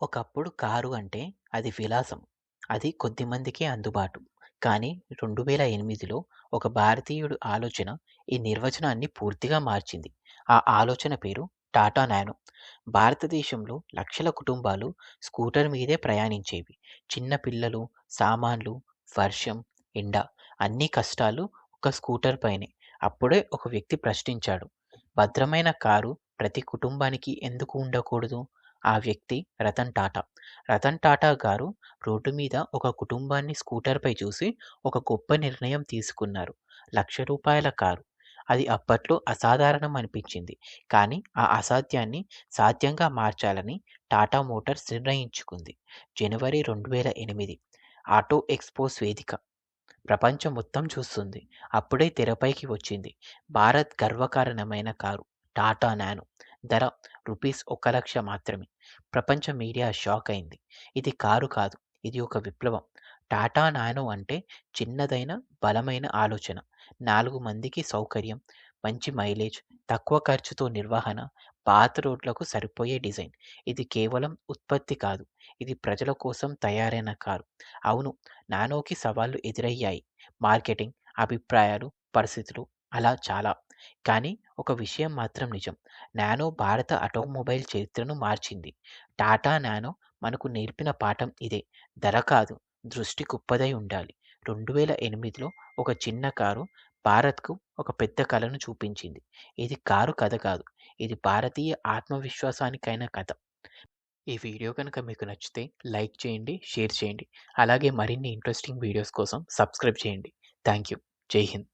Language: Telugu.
ఒకప్పుడు కారు అంటే అది విలాసం. అది కొద్దిమందికే అందుబాటు. కానీ 2008లో ఒక భారతీయుడు ఆలోచన ఈ నిర్వచనాన్ని పూర్తిగా మార్చింది. ఆ ఆలోచన పేరు టాటా నానో. భారతదేశంలో లక్షల కుటుంబాలు స్కూటర్ మీదే ప్రయాణించేవి. చిన్న పిల్లలు, సామాన్లు, వర్షం, ఎండ అన్ని కష్టాలు ఒక స్కూటర్ పైనే. అప్పుడే ఒక వ్యక్తి ప్రశ్నించాడు. భద్రమైన కారు ప్రతి కుటుంబానికి ఎందుకు ఉండకూడదు? ఆ వ్యక్తి రతన్ టాటా. రతన్ టాటా గారు రోడ్డు మీద ఒక కుటుంబాన్ని స్కూటర్‌పై చూసి ఒక గొప్ప నిర్ణయం తీసుకున్నారు. లక్ష రూపాయల కారు. అది అప్పట్లో అసాధారణం అనిపించింది. కానీ ఆ అసాధ్యాన్ని సాధ్యంగా మార్చాలని టాటా మోటార్స్ నిర్ణయించుకుంది. జనవరి 2008 ఆటో ఎక్స్‌పోస్ వేదిక. ప్రపంచం మొత్తం చూస్తుంది. అప్పుడే తెరపైకి వచ్చింది భారత్ గర్వకారణమైన కారు టాటా నానో. ధర రూపీస్ ఒక లక్ష మాత్రమే. ప్రపంచ మీడియా షాక్ అయింది. ఇది కారు కాదు. ఇది ఒక విప్లవం. టాటా నానో అంటే చిన్నదైన బలమైన ఆలోచన. నాలుగు మందికి సౌకర్యం, మంచి మైలేజ్, తక్కువ ఖర్చుతో నిర్వహణ, పాత రోడ్లకు సరిపోయే డిజైన్. ఇది కేవలం ఉత్పత్తి కాదు. ఇది ప్రజల కోసం తయారైన కారు. అవును నానోకి సవాళ్ళు ఎదురయ్యాయి. మార్కెటింగ్, అభిప్రాయాలు, పరిస్థితులు అలా చాలా. కానీ ఒక విషయం మాత్రం నిజం. నానో భారత ఆటోమొబైల్ చరిత్రను మార్చింది. టాటా నానో మనకు నేర్పిన పాఠం ఇదే. ధర కాదు, దృష్టి గొప్పదై ఉండాలి. 2008లో ఒక చిన్న కారు భారత్‌కు ఒక పెద్ద కళను చూపించింది. ఇది కారు కథ కాదు. ఇది భారతీయ ఆత్మవిశ్వాసానికైన కథ. ఈ వీడియో కనుక మీకు నచ్చితే లైక్ చేయండి, షేర్ చేయండి. అలాగే మరిన్ని ఇంట్రెస్టింగ్ వీడియోస్ కోసం సబ్స్క్రైబ్ చేయండి. Thank you. జై హింద్.